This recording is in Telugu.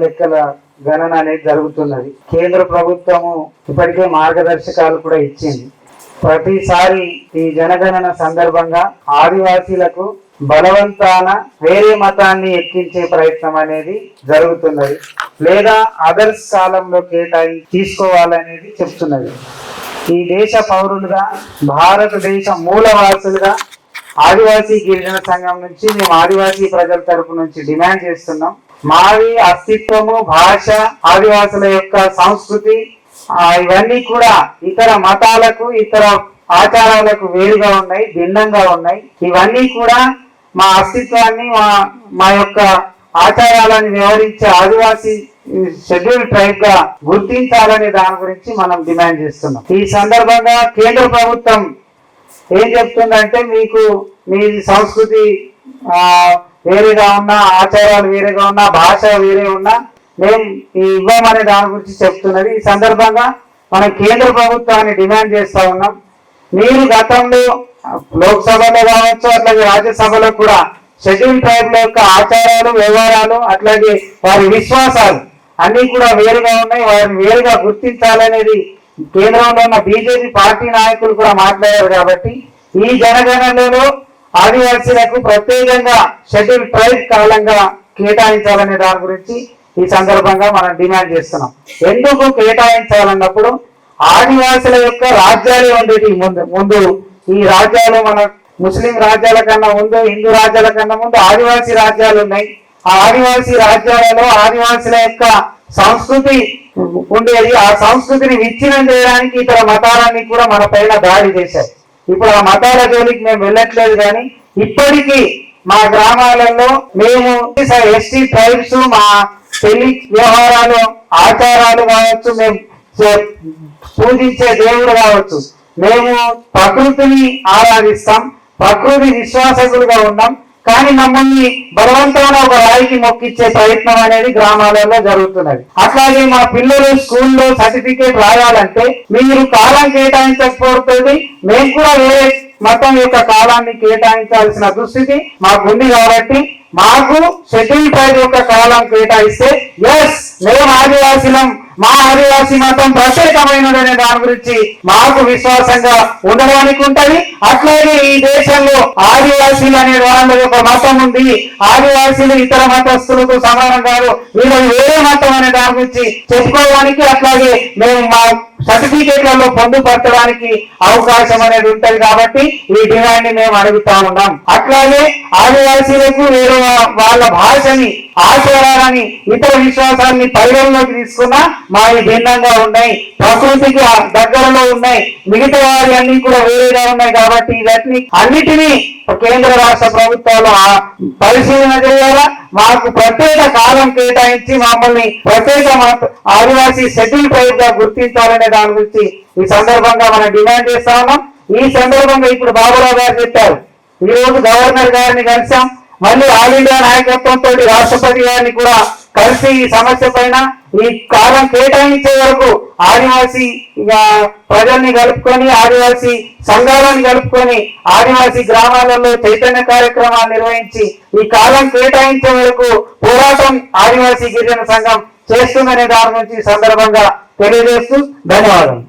లెక్కల గణన అనేది జరుగుతున్నది. కేంద్ర ప్రభుత్వము ఇప్పటికే మార్గదర్శకాలు కూడా ఇచ్చింది. ప్రతిసారి ఈ జనగణన సందర్భంగా ఆదివాసీలకు బలవంతాన వేరే మతాన్ని ఎక్కించే ప్రయత్నం అనేది జరుగుతున్నది. లేదా అదర్స్ కాలంలో కేటాయి తీసుకోవాలనేది చెప్తున్నది. ఈ దేశ పౌరులుగా భారతదేశ మూలవాసులుగా ఆదివాసీ గిరిజన సంఘం నుంచి మేము ఆదివాసీ ప్రజల తరపు నుంచి డిమాండ్ చేస్తున్నాం. మావి అస్తిత్వము భాష ఆదివాసుల యొక్క సంస్కృతి ఇవన్నీ కూడా ఇతర మతాలకు ఇతర ఆచారాలకు వేరుగా ఉన్నాయి భిన్నంగా ఉన్నాయి. ఇవన్నీ కూడా మా అస్తిత్వాన్ని మా మా యొక్క ఆచారాలను వివరించే ఆదివాసీ షెడ్యూల్ ట్రైబ్గా గుర్తించాలనే దాని గురించి మనం డిమాండ్ చేస్తున్నాం. ఈ సందర్భంగా కేంద్ర ప్రభుత్వం ఏం చెప్తుందంటే మీకు మీ సంస్కృతి ఆ, వేరేగా ఉన్నా ఆచారాలు వేరేగా ఉన్నా భాష వేరే ఉన్నా మేము ఈ ఇవ్వమనే దాని గురించి చెప్తున్నది. ఈ సందర్భంగా మనం కేంద్ర ప్రభుత్వాన్ని డిమాండ్ చేస్తా ఉన్నాం. మీరు గతంలో లోక్సభలో కావచ్చు అట్లాగే రాజ్యసభలో కూడా షెడ్యూల్ ట్రైబ్ల యొక్క ఆచారాలు వ్యవహారాలు అట్లాగే వారి విశ్వాసాలు అన్నీ కూడా వేరుగా ఉన్నాయి. వారిని వేరుగా గుర్తించాలనేది కేంద్రంలో ఉన్న బీజేపీ పార్టీ నాయకులు కూడా మాట్లాడారు కాబట్టి ఈ జనగణనలో ఆదివాసీలకు ప్రత్యేకంగా షెడ్యూల్ ట్రైబ్ కాలంగా కేటాయించాలనే దాని గురించి ఈ సందర్భంగా మనం డిమాండ్ చేస్తున్నాం. ఎందుకు కేటాయించాలన్నప్పుడు ఆదివాసుల యొక్క రాజ్యాలే ఉండేటి ముందు ముందు ఈ రాజ్యాలు మన ముస్లిం రాజ్యాల కన్నా ముందు హిందూ రాజ్యాల కన్నా ముందు ఆదివాసీ రాజ్యాలు ఉన్నాయి. ఆ ఆదివాసీ రాజ్యాలలో ఆదివాసుల యొక్క సంస్కృతి ఉండేది. ఆ సంస్కృతిని విచ్ఛిన్నం చేయడానికి ఇతర మతాలన్నీ కూడా మన పైన దాడి చేశారు ఇప్పుడు ఆ మతాల జోలికి మేము వెళ్ళట్లేదు కానీ ఇప్పటికీ మా గ్రామాలలో మేము ఎస్టీ ట్రైబ్స్ మా పెళ్ళి వ్యవహారాలు ఆచారాలు కావచ్చు మేము పూజించే దేవుడు కావచ్చు మేము ప్రకృతిని ఆరాధిస్తాం ప్రకృతి విశ్వాసకులుగా ఉన్నాం కానీ మమ్మల్ని బలవంతంగా ఒక రాయికి మొక్కిచ్చే ప్రయత్నం అనేది గ్రామాలలో జరుగుతున్నది. అట్లాగే మా పిల్లలు స్కూల్లో సర్టిఫికేట్ రాయాలంటే మీరు కాలం కేటాయించకపోతే మేము కూడా వేరే మతం యొక్క కాలాన్ని కేటాయించాల్సిన దుస్థితి మాకుంది కాబట్టి మాకు షెడ్యూల్ ట్రైబ్ యొక్క కాలం కేటాయిస్తే ఎస్ మేము ఆదివాసులం. మా ఆదివాసీ మతం ప్రత్యేకమైనదనే దాని గురించి మాకు విశ్వాసంగా ఉండడానికి ఉంటది. అట్లాగే ఈ దేశంలో ఆదివాసీలు అనే వాళ్ళ యొక్క మతం ఉంది. ఆదివాసీలు ఇతర మతస్థులకు సమానం కాదు. వీళ్ళు వేరే మతం అనే దాని గురించి చెప్పుకోవడానికి అట్లాగే మేము మా సర్టిఫికేట్లలో పొందుపరచడానికి అవకాశం అనేది ఉంటది కాబట్టి ఈ డిమాండ్ని మేము అడుగుతా ఉన్నాం. అట్లాగే ఆదివాసీలకు వేరే వాళ్ళ భాషని ఆచారాలని ఇతర విశ్వాసాన్ని పరిగణలోకి తీసుకున్నా మావి భిన్నంగా ఉన్నాయి. ప్రకృతికి దగ్గరలో ఉన్నాయి. మిగతా వారి అన్ని కూడా వేరేగా ఉన్నాయి కాబట్టి ఇవన్నీ అన్నిటినీ కేంద్ర రాష్ట్ర ప్రభుత్వాలు పరిశీలన చేయాలా? మాకు ప్రత్యేక కాలం కేటాయించి మమ్మల్ని ప్రత్యేక ఆదివాసీ షెడ్యూల్ ట్రైబ్గా గుర్తించాలనే దాని గురించి ఈ సందర్భంగా మనం డిమాండ్ చేస్తా ఉన్నాం. ఈ సందర్భంగా ఇప్పుడు బాబురావు గారు చెప్పారు. ఈ రోజు గవర్నర్ గారిని కలిసాం. మళ్ళీ ఆల్ ఇండియా నాయకత్వంతో రాష్ట్రపతి గారిని కూడా కలిసి ఈ సమస్య పైన ఈ కాలం కేటాయించే వరకు ఆదివాసీ ఇక ప్రజల్ని కలుపుకొని ఆదివాసీ సంఘాలను కలుపుకొని ఆదివాసీ గ్రామాలలో చైతన్య కార్యక్రమాలు నిర్వహించి ఈ కాలం కేటాయించే వరకు పోరాటం ఆదివాసీ గిరిజన సంఘం చేస్తుందనే దాని నుంచి సందర్భంగా తెలియజేస్తూ ధన్యవాదాలు